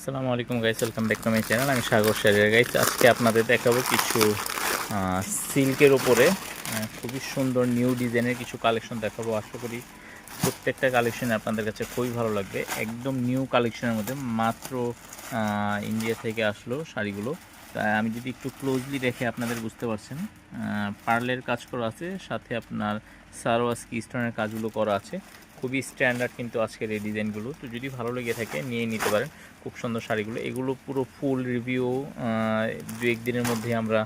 আসসালামু আলাইকুম guys welcome back to my channel আমি সাগর শারিয়া গাইস আজকে আপনাদের দেখাবো কিছু সিল্কের ওপরে খুবই সুন্দর নিউ ডিজাইনের কিছু কালেকশন দেখাবো। আশা করি প্রত্যেকটা কালেকশন আপনাদের কাছে খুবই ভালো লাগবে। একদম নিউ কালেকশনের মধ্যে মাত্র ইন্ডিয়া থেকে আসলো শাড়িগুলো। তাই আমি যদি একটু ক্লোজলি দেখে আপনাদের বুঝতে পারছেন পার্লের কাজ করা আছে, সাথে আপনার সারোয়াস্কি স্টোনের কাজগুলো করা আছে। খুবই স্ট্যান্ডার্ড কিন্তু আজকের এই ডিজাইনগুলো। তো যদি ভালো লেগে থাকে, নিয়ে নিতে পারেন। খুব সুন্দর শাড়িগুলো। এগুলো পুরো ফুল রিভিউ দু একদিনের মধ্যে আমরা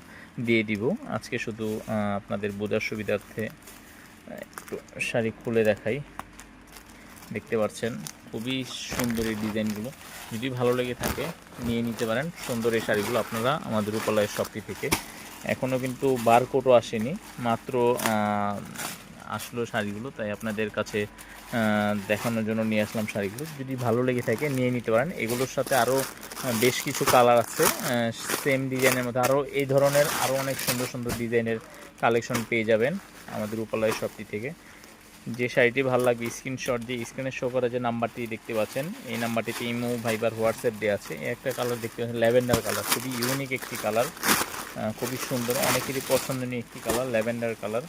দিয়ে দিব। আজকে শুধু আপনাদের বোঝার সুবিধার্থে একটু শাড়ি খুলে দেখাই। দেখতে পাচ্ছেন, খুবই সুন্দর এই ডিজাইনগুলো। যদি ভালো লেগে থাকে, নিয়ে নিতে পারেন। সুন্দর এই শাড়িগুলো আপনারা আমাদের উপালয়ের শপটি থেকে। এখনও কিন্তু বারকোডও আসেনি। মাত্র আসলো শাড়িগুলো, তাই আপনাদের কাছে দেখানোর জন্য নিয়ে আসলাম শাড়িগুলো। যদি ভালো লেগে থাকে, নিয়ে নিতে পারেন। এগুলোর সাথে আরও বেশ কিছু কালার আছে সেম ডিজাইনের মধ্যে আরও এই ধরনের আরও অনেক সুন্দর সুন্দর ডিজাইনের কালেকশন পেয়ে যাবেন আমাদের উপালয় শপটি থেকে। যে শাড়িটি ভালো লাগবে স্ক্রিনশট দিয়ে স্ক্রিনে শো করা যে নাম্বারটি দেখতে পাচ্ছেন, এই নাম্বারটিতে ইমো ভাইবার হোয়াটসঅ্যাপ দেওয়া আছে। একটা কালার দেখতে পাচ্ছেন ল্যাভেন্ডার কালার খুবই ইউনিক একটি কালার খুবই সুন্দর, অনেকেরই পছন্দনীয় একটি কালার ল্যাভেন্ডার কালার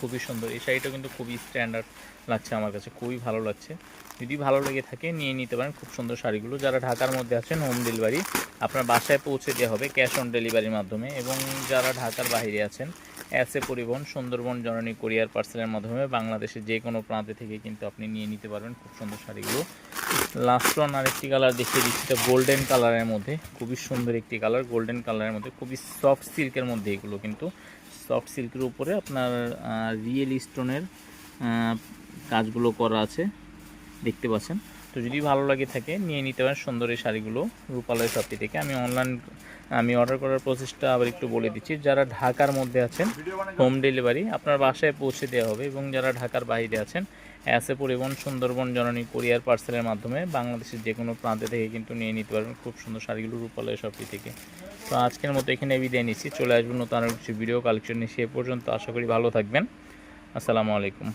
খুবই সুন্দর। এই শাড়িটা কিন্তু খুবই স্ট্যান্ডার্ড লাগছে আমার কাছে, খুবই ভালো লাগছে। যদি ভালো লেগে থাকে, নিয়ে নিতে পারেন খুব সুন্দর শাড়িগুলো। যারা ঢাকার মধ্যে আছেন হোম ডেলিভারি আপনার বাসায় পৌঁছে দেওয়া হবে ক্যাশ অন ডেলিভারির মাধ্যমে। এবং যারা ঢাকার বাইরে আছেন অ্যাসে পরিবহন সুন্দরবন জননী কোরিয়ার পার্সেলের মাধ্যমে বাংলাদেশের যে কোনো প্রান্তে থেকে কিন্তু আপনি নিয়ে নিতে পারবেন খুব সুন্দর শাড়িগুলো। লাস্ট ওয়ান আরেকটি কালার দেখিয়ে দিচ্ছি, এটা গোল্ডেন কালারের মধ্যে, খুবই সুন্দর একটি কালার গোল্ডেন কালারের মধ্যে, খুবই সফট সিল্কের মধ্যে এগুলো কিন্তু। সফট সিল্কের উপরে আপনার রিয়েল স্টোনের কাজগুলো করা আছে, দেখতে পাচ্ছেন। তো যদি ভালো লাগে থাকে, নিয়ে নিতে পারেন সুন্দর এই শাড়িগুলো রূপালয় শপটি থেকে। আমি অনলাইন আমি অর্ডার করার প্রসেসটা আবার একটু বলে দিচ্ছি। যারা ঢাকার মধ্যে আছেন হোম ডেলিভারি আপনার বাসায় পৌঁছে দেওয়া হবে এবং যারা ঢাকার বাইরে আছেন অ্যাসে পরিবহন, সুন্দরবন, জননী কোরিয়ার পার্সেলের মাধ্যমে বাংলাদেশের যে কোনো প্রান্তে থেকে কিন্তু নিয়ে নিতে পারবেন খুব সুন্দর শাড়িগুলো রূপালয় শপটি থেকে। তো আজকের মতো এখানে বিদায় নিচ্ছি। চলে আসবেন নতুন আরও কিছু ভিডিও কালেকশন নিয়ে। সে পর্যন্ত আশা করি ভালো থাকবেন। আসসালামু আলাইকুম।